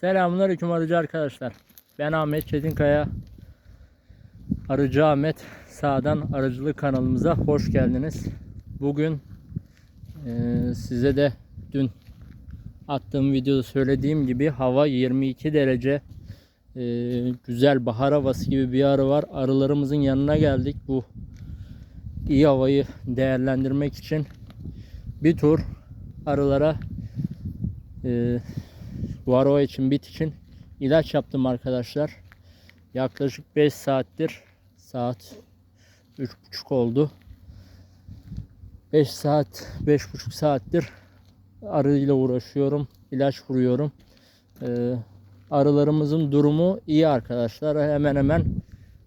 Selamünaleyküm arıcı arkadaşlar. Ben Ahmet Çetinkaya. Arıcı Ahmet sağdan arıcılık kanalımıza hoş geldiniz. Bugün eee, size de dün attığım videoda söylediğim gibi hava 22 derece eee, güzel bahar havası gibi bir arı var. Arılarımızın yanına geldik. Bu iyi havayı değerlendirmek için bir tur arılara eee Varroa için bit için ilaç yaptım arkadaşlar. Yaklaşık 5 saattir saat 3.30 oldu. 5 saat 5.5 saattir arıyla uğraşıyorum. ilaç vuruyorum. Ee, arılarımızın durumu iyi arkadaşlar. Hemen hemen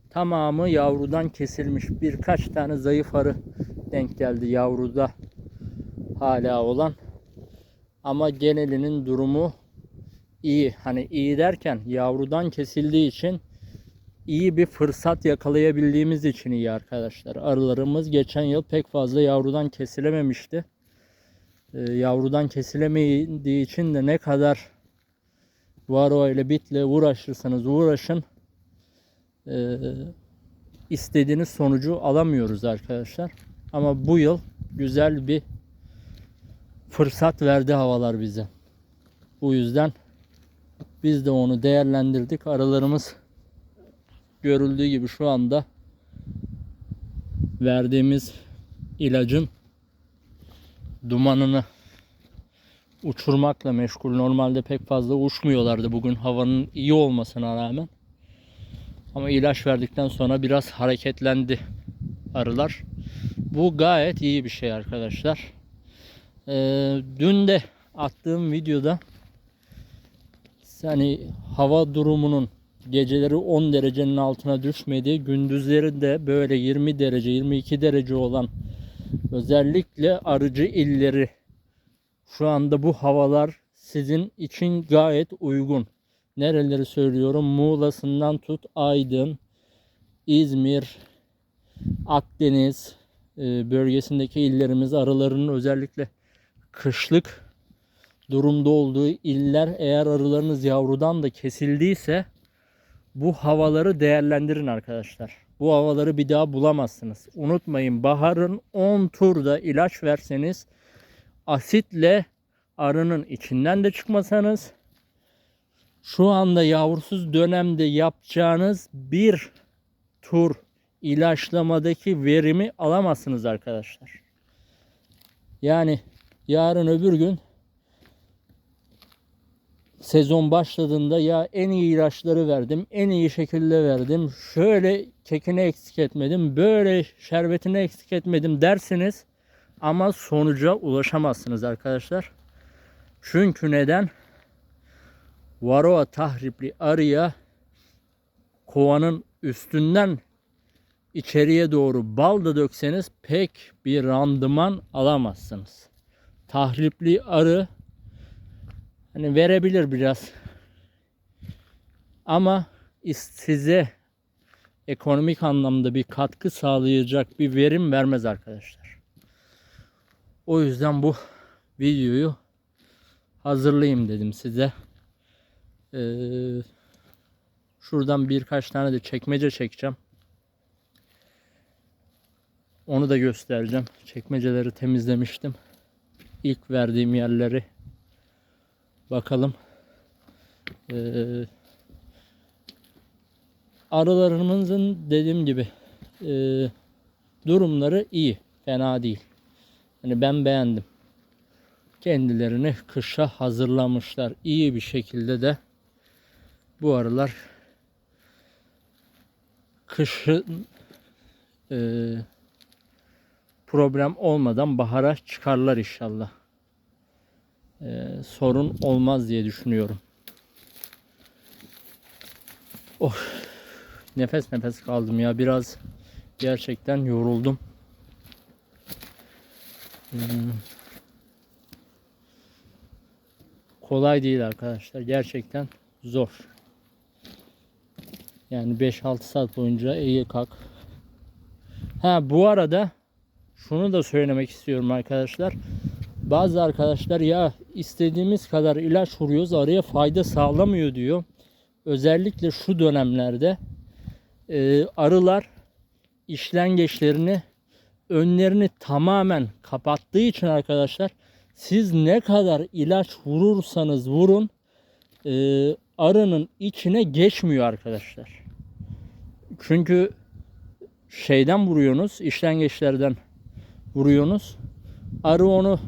tamamı yavrudan kesilmiş. Birkaç tane zayıf arı denk geldi yavruda hala olan. Ama genelinin durumu iyi. Hani iyi derken yavrudan kesildiği için iyi bir fırsat yakalayabildiğimiz için iyi arkadaşlar. Arılarımız geçen yıl pek fazla yavrudan kesilememişti. Ee, yavrudan kesilemediği için de ne kadar varo ile bitle uğraşırsanız uğraşın ee, istediğiniz sonucu alamıyoruz arkadaşlar. Ama bu yıl güzel bir fırsat verdi havalar bize. Bu yüzden biz de onu değerlendirdik. Aralarımız görüldüğü gibi şu anda verdiğimiz ilacın dumanını uçurmakla meşgul. Normalde pek fazla uçmuyorlardı bugün havanın iyi olmasına rağmen. Ama ilaç verdikten sonra biraz hareketlendi arılar. Bu gayet iyi bir şey arkadaşlar. Ee, dün de attığım videoda hani hava durumunun geceleri 10 derecenin altına düşmediği, gündüzleri de böyle 20 derece, 22 derece olan özellikle arıcı illeri şu anda bu havalar sizin için gayet uygun. Nereleri söylüyorum? Muğla'sından tut Aydın, İzmir, Akdeniz e, bölgesindeki illerimiz arılarının özellikle kışlık durumda olduğu iller eğer arılarınız yavrudan da kesildiyse bu havaları değerlendirin arkadaşlar. Bu havaları bir daha bulamazsınız. Unutmayın baharın 10 turda ilaç verseniz asitle arının içinden de çıkmasanız şu anda yavrusuz dönemde yapacağınız bir tur ilaçlamadaki verimi alamazsınız arkadaşlar. Yani yarın öbür gün sezon başladığında ya en iyi ilaçları verdim, en iyi şekilde verdim, şöyle kekini eksik etmedim, böyle şerbetini eksik etmedim dersiniz ama sonuca ulaşamazsınız arkadaşlar. Çünkü neden? Varroa tahripli arıya kovanın üstünden içeriye doğru bal da dökseniz pek bir randıman alamazsınız. Tahripli arı hani verebilir biraz. Ama size ekonomik anlamda bir katkı sağlayacak bir verim vermez arkadaşlar. O yüzden bu videoyu hazırlayayım dedim size. Ee, şuradan birkaç tane de çekmece çekeceğim. Onu da göstereceğim. Çekmeceleri temizlemiştim. İlk verdiğim yerleri Bakalım. Ee, arılarımızın dediğim gibi e, durumları iyi. Fena değil. Yani ben beğendim. Kendilerini kışa hazırlamışlar. İyi bir şekilde de bu arılar kışın e, problem olmadan bahara çıkarlar inşallah e, sorun olmaz diye düşünüyorum. Oh, nefes nefes kaldım ya biraz gerçekten yoruldum. Hmm. Kolay değil arkadaşlar gerçekten zor. Yani 5-6 saat boyunca iyi kalk. Ha bu arada şunu da söylemek istiyorum arkadaşlar. Bazı arkadaşlar ya istediğimiz kadar ilaç vuruyoruz arıya fayda sağlamıyor diyor. Özellikle şu dönemlerde e, arılar işlengeçlerini önlerini tamamen kapattığı için arkadaşlar siz ne kadar ilaç vurursanız vurun e, arının içine geçmiyor arkadaşlar. Çünkü şeyden vuruyorsunuz, işlengeçlerden vuruyorsunuz. Arı onu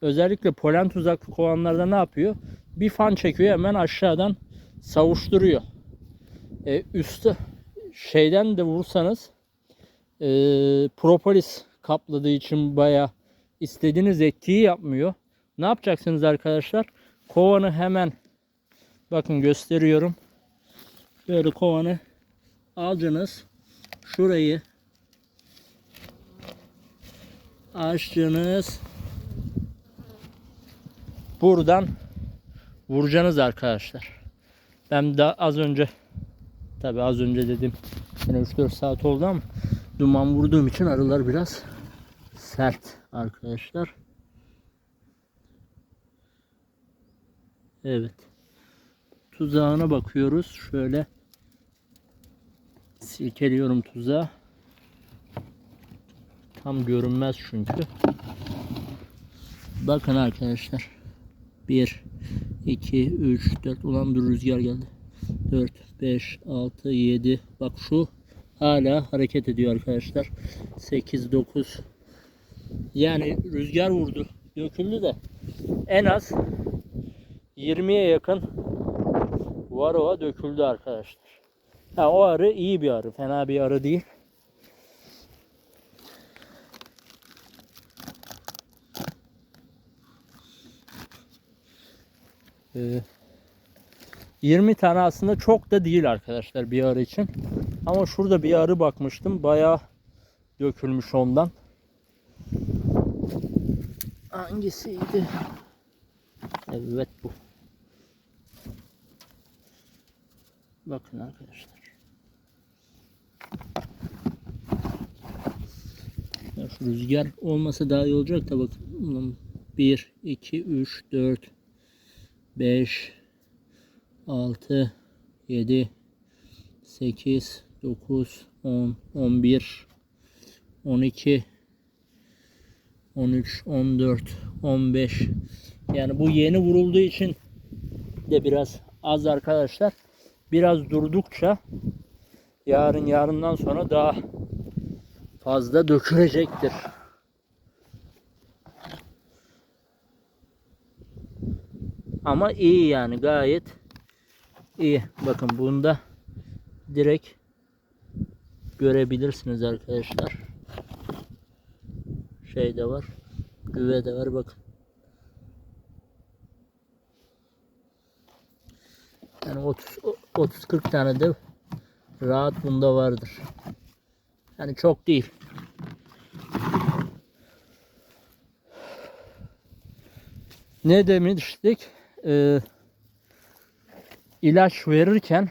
özellikle polen tuzaklı kovanlarda ne yapıyor? Bir fan çekiyor hemen aşağıdan savuşturuyor. E, üstü şeyden de vursanız e, propolis kapladığı için baya istediğiniz etkiyi yapmıyor. Ne yapacaksınız arkadaşlar? Kovanı hemen bakın gösteriyorum. Böyle kovanı alacaksınız. Şurayı açtınız. Buradan vuracaksınız arkadaşlar. Ben daha az önce tabi az önce dedim yine 3-4 saat oldu ama duman vurduğum için arılar biraz sert arkadaşlar. Evet. Tuzağına bakıyoruz. Şöyle silkeliyorum tuzağı. Tam görünmez çünkü. Bakın arkadaşlar. 1 2 3 4 ulan bir rüzgar geldi. 4 5 6 7 bak şu hala hareket ediyor arkadaşlar. 8 9 yani rüzgar vurdu. Döküldü de en az 20'ye yakın varova döküldü arkadaşlar. Ha, o arı iyi bir arı. Fena bir arı değil. 20 tane aslında çok da değil arkadaşlar bir arı için. Ama şurada bir arı bakmıştım. Bayağı dökülmüş ondan. Hangisiydi? Evet bu. Bakın arkadaşlar. Ya şu rüzgar olmasa daha iyi olacak da bakın. 1, 2, 3, 4, 5, 6, 7, 8, 9, 10, 11, 12, 13, 14, 15. Yani bu yeni vurulduğu için de biraz az arkadaşlar. Biraz durdukça yarın yarından sonra daha fazla dökülecektir. Ama iyi yani gayet iyi. Bakın bunda direkt görebilirsiniz arkadaşlar. Şey de var. Güve de var bakın. Yani 30 30 40 tane de rahat bunda vardır. Yani çok değil. Ne demiştik? Ee, ilaç verirken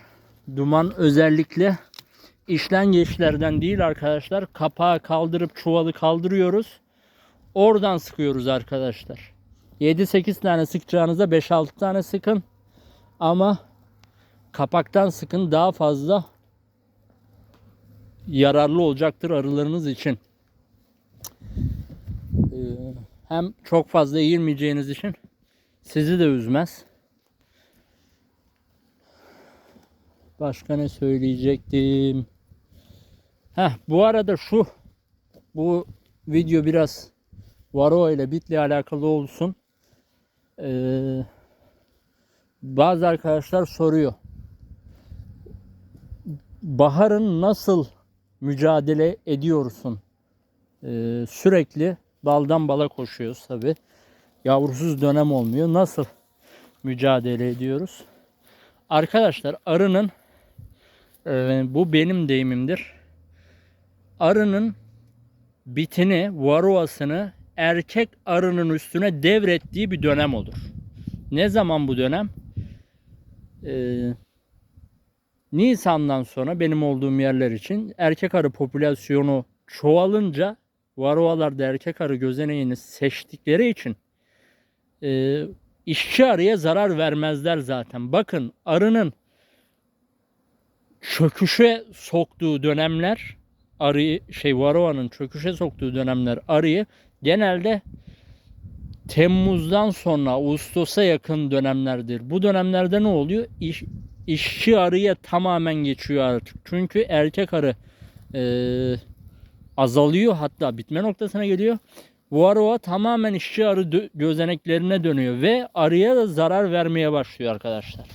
duman özellikle işlengeçlerden değil arkadaşlar. Kapağı kaldırıp çuvalı kaldırıyoruz. Oradan sıkıyoruz arkadaşlar. 7-8 tane sıkacağınıza 5-6 tane sıkın. Ama kapaktan sıkın daha fazla yararlı olacaktır arılarınız için. Ee, hem çok fazla eğilmeyeceğiniz için sizi de üzmez. Başka ne söyleyecektim? Heh, bu arada şu bu video biraz Varo ile Bit'le alakalı olsun. Ee, bazı arkadaşlar soruyor. Baharın nasıl mücadele ediyorsun? Ee, sürekli baldan bala koşuyoruz tabi. Yavrusuz dönem olmuyor. Nasıl mücadele ediyoruz? Arkadaşlar arının e, bu benim deyimimdir. Arının bitini, varoasını erkek arının üstüne devrettiği bir dönem olur. Ne zaman bu dönem? Ee, Nisan'dan sonra benim olduğum yerler için erkek arı popülasyonu çoğalınca varoalarda erkek arı gözeneğini seçtikleri için e, işçi arıya zarar vermezler zaten. Bakın arının çöküşe soktuğu dönemler arıyı şey varroa'nın çöküşe soktuğu dönemler arıyı genelde Temmuz'dan sonra Ağustos'a yakın dönemlerdir. Bu dönemlerde ne oluyor? İş, işçi arıya tamamen geçiyor artık. Çünkü erkek arı eee, azalıyor hatta bitme noktasına geliyor. Varroa tamamen işçi arı gözeneklerine dönüyor ve arıya da zarar vermeye başlıyor arkadaşlar.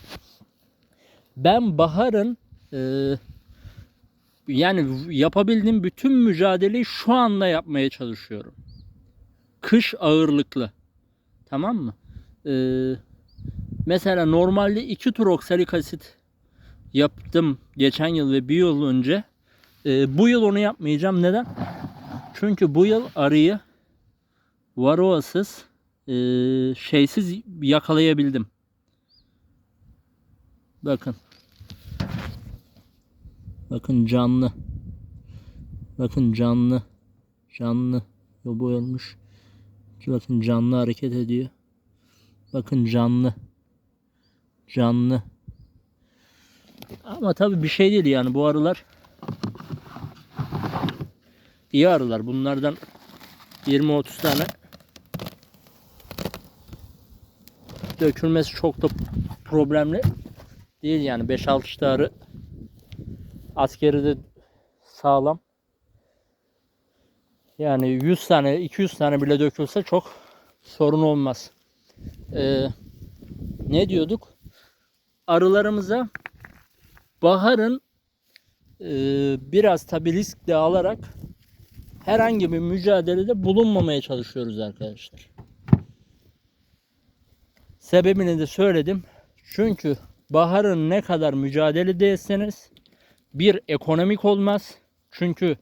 Ben baharın eee, yani yapabildiğim bütün mücadeleyi şu anda yapmaya çalışıyorum. Kış ağırlıklı. Tamam mı? Ee, mesela normalde 2 tur oksalik asit yaptım geçen yıl ve bir yıl önce. Ee, bu yıl onu yapmayacağım. Neden? Çünkü bu yıl arıyı varoasız e, şeysiz yakalayabildim. Bakın. Bakın canlı. Bakın canlı. Canlı. Yo, bu ölmüş. Bakın canlı hareket ediyor. Bakın canlı. Canlı. Ama tabii bir şey değil yani bu arılar iyi arılar. Bunlardan 20-30 tane dökülmesi çok da problemli değil yani 5-6 tane arı askeri de sağlam. Yani 100 tane 200 tane bile dökülse çok sorun olmaz. Ee, ne diyorduk? Arılarımıza baharın e, biraz tabi risk de alarak herhangi bir mücadelede bulunmamaya çalışıyoruz arkadaşlar. Sebebini de söyledim. Çünkü baharın ne kadar mücadele etseniz bir ekonomik olmaz. Çünkü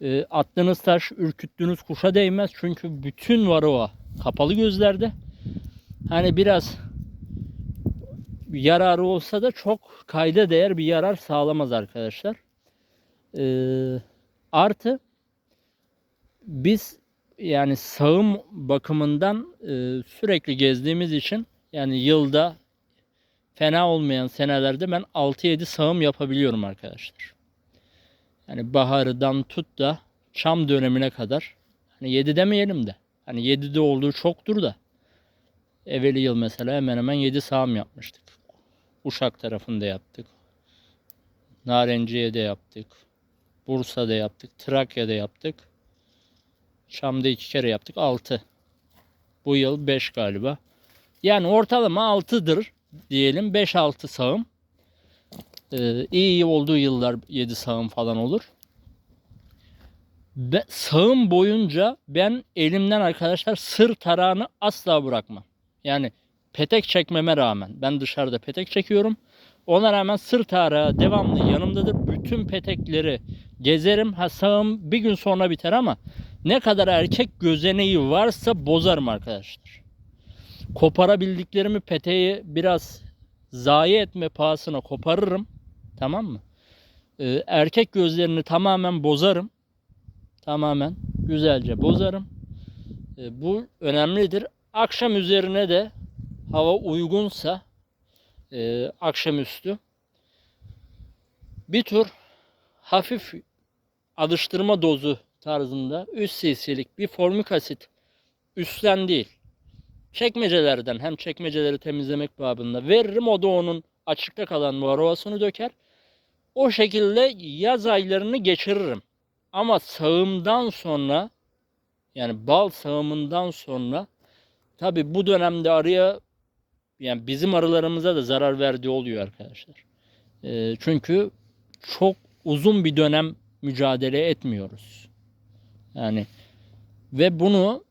e, attığınız taş ürküttüğünüz kuşa değmez. Çünkü bütün varroa kapalı gözlerde. Hani biraz yararı olsa da çok kayda değer bir yarar sağlamaz arkadaşlar. Ee, artı biz yani sağım bakımından e, sürekli gezdiğimiz için yani yılda fena olmayan senelerde ben 6-7 sağım yapabiliyorum arkadaşlar. Yani baharıdan tut da çam dönemine kadar hani 7 demeyelim de hani 7'de olduğu çoktur da evveli yıl mesela hemen hemen 7 sağım yapmıştık. Uşak tarafında yaptık. Narenciye'de yaptık. Bursa'da yaptık. Trakya'da yaptık. Çam'da iki kere yaptık. 6. Bu yıl 5 galiba. Yani ortalama 6'dır diyelim. 5-6 sağım. Ee, iyi olduğu yıllar 7 sağım falan olur. Ve sağım boyunca ben elimden arkadaşlar sır tarağını asla bırakmam. Yani petek çekmeme rağmen ben dışarıda petek çekiyorum. Ona rağmen sır tarağı devamlı yanımdadır. Bütün petekleri gezerim. Ha sağım bir gün sonra biter ama ne kadar erkek gözeneği varsa bozarım arkadaşlar. Koparabildiklerimi peteği biraz zayi etme pahasına koparırım. Tamam mı? Ee, erkek gözlerini tamamen bozarım. Tamamen güzelce bozarım. Ee, bu önemlidir. Akşam üzerine de hava uygunsa e, akşamüstü bir tur hafif alıştırma dozu tarzında 3 cc'lik bir formik asit üstten değil çekmecelerden hem çekmeceleri temizlemek babında veririm o da onun açıkta kalan varoasını döker. O şekilde yaz aylarını geçiririm. Ama sağımdan sonra yani bal sağımından sonra tabi bu dönemde arıya yani bizim arılarımıza da zarar verdiği oluyor arkadaşlar. Ee, çünkü çok uzun bir dönem mücadele etmiyoruz. Yani ve bunu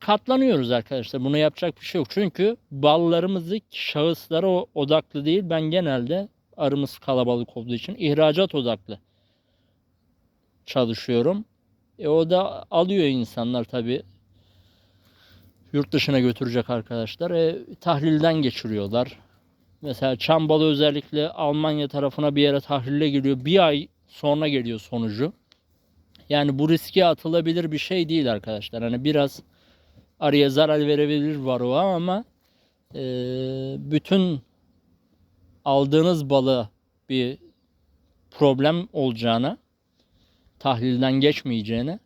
katlanıyoruz arkadaşlar. Bunu yapacak bir şey yok. Çünkü ballarımızı şahıslara odaklı değil. Ben genelde arımız kalabalık olduğu için ihracat odaklı çalışıyorum. E o da alıyor insanlar tabi yurt dışına götürecek arkadaşlar. E, tahlilden geçiriyorlar. Mesela çam balı özellikle Almanya tarafına bir yere tahlile geliyor. Bir ay sonra geliyor sonucu. Yani bu riske atılabilir bir şey değil arkadaşlar. Hani biraz arıya zarar verebilir varroa ama e, bütün aldığınız balığı bir problem olacağına, tahlilden geçmeyeceğine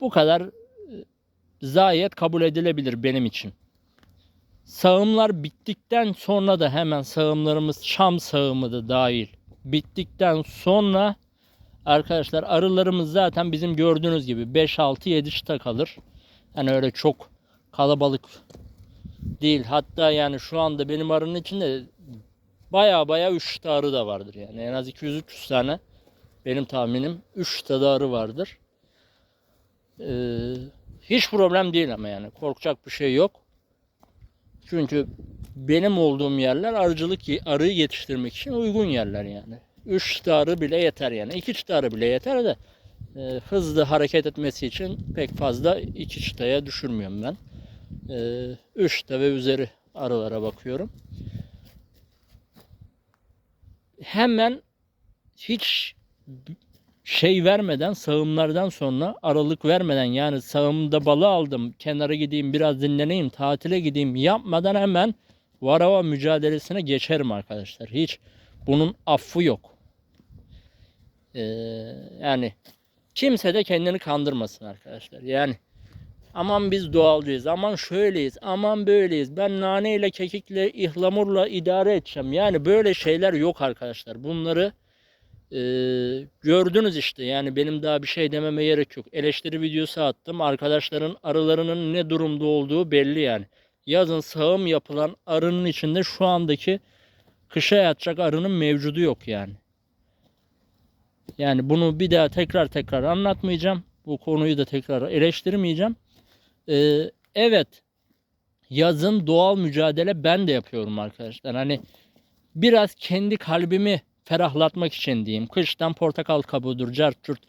bu kadar e, zayet kabul edilebilir benim için. Sağımlar bittikten sonra da hemen sağımlarımız çam sağımı da dahil bittikten sonra arkadaşlar arılarımız zaten bizim gördüğünüz gibi 5 6 7 çıta kalır. Yani öyle çok kalabalık değil. Hatta yani şu anda benim arının içinde baya baya 3 çıta arı da vardır yani. En az 200-300 tane benim tahminim 3 çıta da arı vardır. Ee, hiç problem değil ama yani korkacak bir şey yok. Çünkü benim olduğum yerler arıcılık arıyı yetiştirmek için uygun yerler yani. 3 çıta arı bile yeter yani. 2 çıta arı bile yeter de e, hızlı hareket etmesi için pek fazla 2 çıtaya düşürmüyorum ben. 3 çıta ve üzeri arılara bakıyorum. Hemen hiç şey vermeden sağımlardan sonra aralık vermeden yani sağımda balı aldım kenara gideyim biraz dinleneyim tatile gideyim yapmadan hemen varava mücadelesine geçerim arkadaşlar. Hiç bunun affı yok. Ee, yani kimse de kendini kandırmasın arkadaşlar. Yani aman biz doğalcıyız, aman şöyleyiz, aman böyleyiz. Ben naneyle, kekikle, ihlamurla idare edeceğim. Yani böyle şeyler yok arkadaşlar. Bunları e, gördünüz işte. Yani benim daha bir şey dememe gerek yok. Eleştiri videosu attım. Arkadaşların arılarının ne durumda olduğu belli yani. Yazın sağım yapılan arının içinde şu andaki kışa yatacak arının mevcudu yok yani. Yani bunu bir daha tekrar tekrar anlatmayacağım. Bu konuyu da tekrar eleştirmeyeceğim. Ee, evet yazın doğal mücadele ben de yapıyorum arkadaşlar. Hani biraz kendi kalbimi ferahlatmak için diyeyim. Kıştan portakal kabuğudur, cart curt,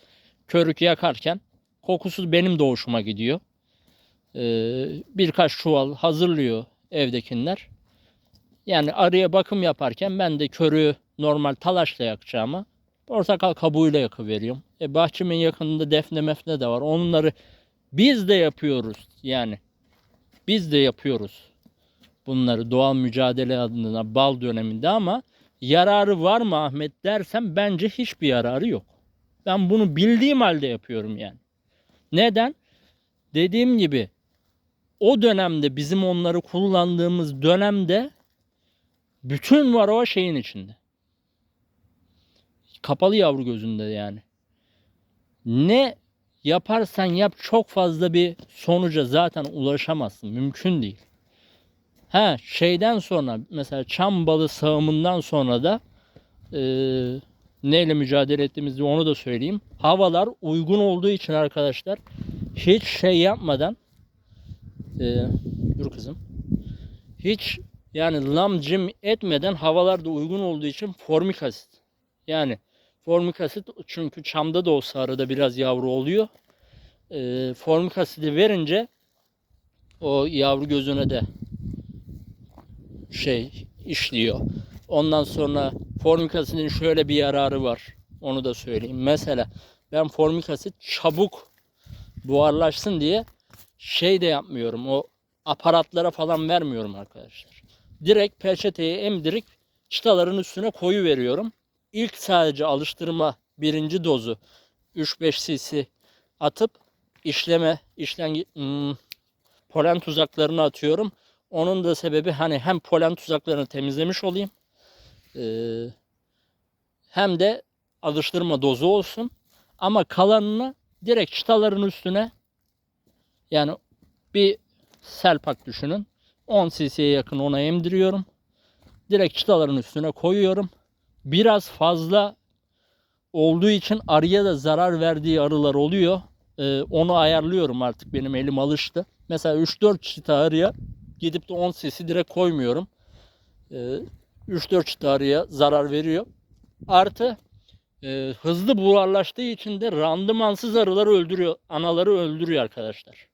körük yakarken kokusu benim de hoşuma gidiyor. Ee, birkaç çuval hazırlıyor evdekiler. Yani arıya bakım yaparken ben de körüğü normal talaşla yakacağımı portakal kabuğuyla yakıveriyorum. E, bahçemin yakınında defne mefne de var. Onları biz de yapıyoruz yani. Biz de yapıyoruz. Bunları doğal mücadele adına bal döneminde ama yararı var mı Ahmet dersem bence hiçbir yararı yok. Ben bunu bildiğim halde yapıyorum yani. Neden? Dediğim gibi o dönemde bizim onları kullandığımız dönemde bütün var o şeyin içinde. Kapalı yavru gözünde yani. Ne yaparsan yap çok fazla bir sonuca zaten ulaşamazsın. Mümkün değil. Ha şeyden sonra mesela çam balı sağımından sonra da e, neyle mücadele ettiğimizi onu da söyleyeyim. Havalar uygun olduğu için arkadaşlar hiç şey yapmadan e, dur kızım hiç yani lamcim etmeden havalar da uygun olduğu için formik asit yani formik asit çünkü çamda da olsa arada biraz yavru oluyor. E, formik asidi verince o yavru gözüne de şey işliyor. Ondan sonra formik asidin şöyle bir yararı var. Onu da söyleyeyim. Mesela ben formik asit çabuk buharlaşsın diye şey de yapmıyorum. O aparatlara falan vermiyorum arkadaşlar. Direkt peçeteyi emdirip çıtaların üstüne koyu veriyorum. İlk sadece alıştırma birinci dozu 3-5 cc atıp işleme işlen hmm, polen tuzaklarını atıyorum. Onun da sebebi hani hem polen tuzaklarını temizlemiş olayım. E, hem de alıştırma dozu olsun. Ama kalanını direkt çıtaların üstüne yani bir selpak düşünün. 10 cc'ye yakın ona emdiriyorum. Direkt çıtaların üstüne koyuyorum. Biraz fazla olduğu için arıya da zarar verdiği arılar oluyor. Ee, onu ayarlıyorum artık benim elim alıştı. Mesela 3-4 çıta arıya gidip de 10 cc direkt koymuyorum. Ee, 3-4 çıta arıya zarar veriyor. Artı e, hızlı buharlaştığı için de randımansız arıları öldürüyor. Anaları öldürüyor arkadaşlar.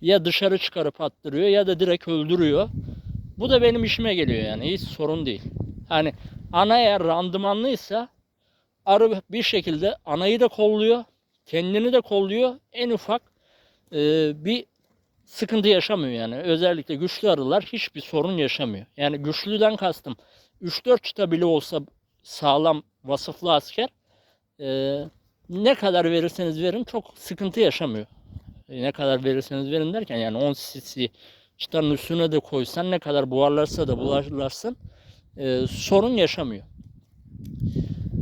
Ya dışarı çıkarıp attırıyor ya da direkt öldürüyor. Bu da benim işime geliyor yani hiç sorun değil. Hani ana eğer randımanlıysa arı bir şekilde anayı da kolluyor, kendini de kolluyor. En ufak e, bir sıkıntı yaşamıyor yani. Özellikle güçlü arılar hiçbir sorun yaşamıyor. Yani güçlüden kastım 3-4 çıta bile olsa sağlam vasıflı asker e, ne kadar verirseniz verin çok sıkıntı yaşamıyor. E, ne kadar verirseniz verin derken yani 10 cc çıtanın üstüne de koysan ne kadar buharlarsa da buharlarsın e, sorun yaşamıyor.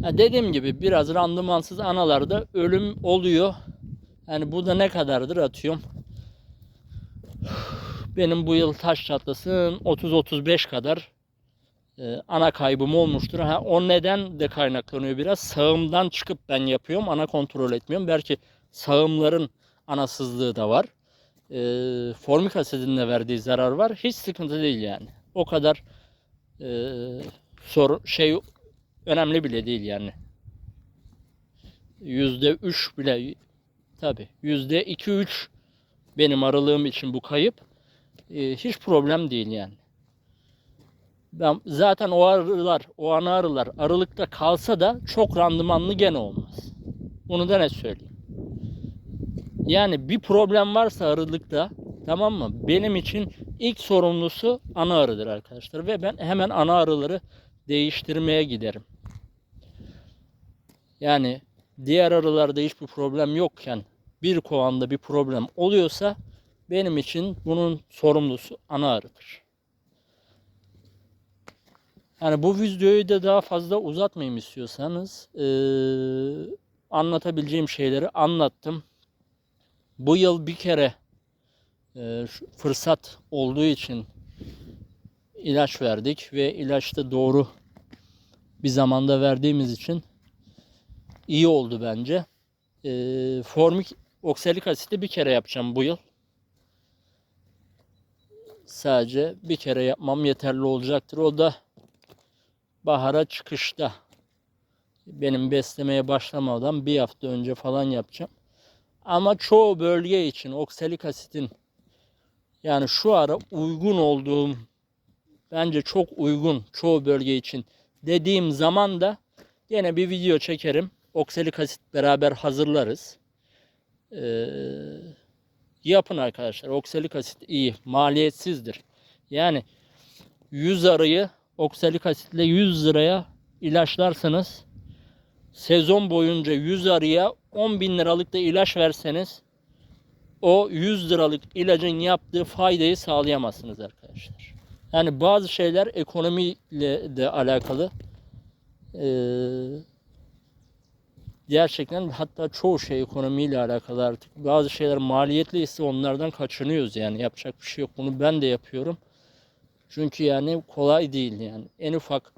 Ha, dediğim gibi biraz randımansız analarda ölüm oluyor. Yani bu da ne kadardır atıyorum. Benim bu yıl taş çatlasın 30-35 kadar e, ana kaybım olmuştur. Ha, o neden de kaynaklanıyor biraz. Sağımdan çıkıp ben yapıyorum. Ana kontrol etmiyorum. Belki sağımların anasızlığı da var. E, formik asidin de verdiği zarar var. Hiç sıkıntı değil yani. O kadar e, sorun şey önemli bile değil yani. Yüzde üç bile tabi yüzde iki üç benim aralığım için bu kayıp e, hiç problem değil yani. Ben zaten o arılar, o ana arılar aralıkta kalsa da çok randımanlı gene olmaz. Bunu da ne söyleyeyim. Yani bir problem varsa arılıkta tamam mı? Benim için ilk sorumlusu ana arıdır arkadaşlar ve ben hemen ana arıları değiştirmeye giderim. Yani diğer arılarda hiçbir problem yokken bir kovanda bir problem oluyorsa benim için bunun sorumlusu ana arıdır. Yani bu videoyu da daha fazla uzatmayayım istiyorsanız eee, anlatabileceğim şeyleri anlattım. Bu yıl bir kere şu fırsat olduğu için ilaç verdik ve ilaçta doğru bir zamanda verdiğimiz için iyi oldu bence. Eee formik oksalik asiti bir kere yapacağım bu yıl. Sadece bir kere yapmam yeterli olacaktır. O da bahara çıkışta. Benim beslemeye başlamadan bir hafta önce falan yapacağım. Ama çoğu bölge için oksalik asitin yani şu ara uygun olduğum bence çok uygun çoğu bölge için dediğim zaman da yine bir video çekerim. Oksalik asit beraber hazırlarız. Ee, yapın arkadaşlar. Oksalik asit iyi. Maliyetsizdir. Yani 100 arıyı oksalik asitle 100 liraya ilaçlarsanız sezon boyunca 100 arıya 10 bin liralık da ilaç verseniz o 100 liralık ilacın yaptığı faydayı sağlayamazsınız arkadaşlar. Yani bazı şeyler ekonomiyle de alakalı. Ee, gerçekten hatta çoğu şey ekonomiyle alakalı artık. Bazı şeyler maliyetli ise onlardan kaçınıyoruz yani yapacak bir şey yok. Bunu ben de yapıyorum. Çünkü yani kolay değil yani. En ufak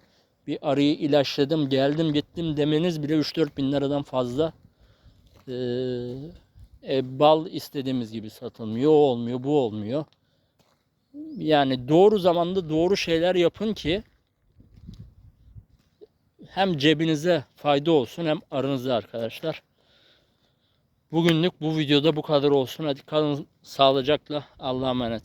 bir arıyı ilaçladım, geldim, gittim demeniz bile 3-4 bin liradan fazla. Ee, e, bal istediğimiz gibi satılmıyor, o olmuyor, bu olmuyor. Yani doğru zamanda doğru şeyler yapın ki hem cebinize fayda olsun hem arınıza arkadaşlar. Bugünlük bu videoda bu kadar olsun. Hadi kalın sağlıcakla. Allah'a emanet.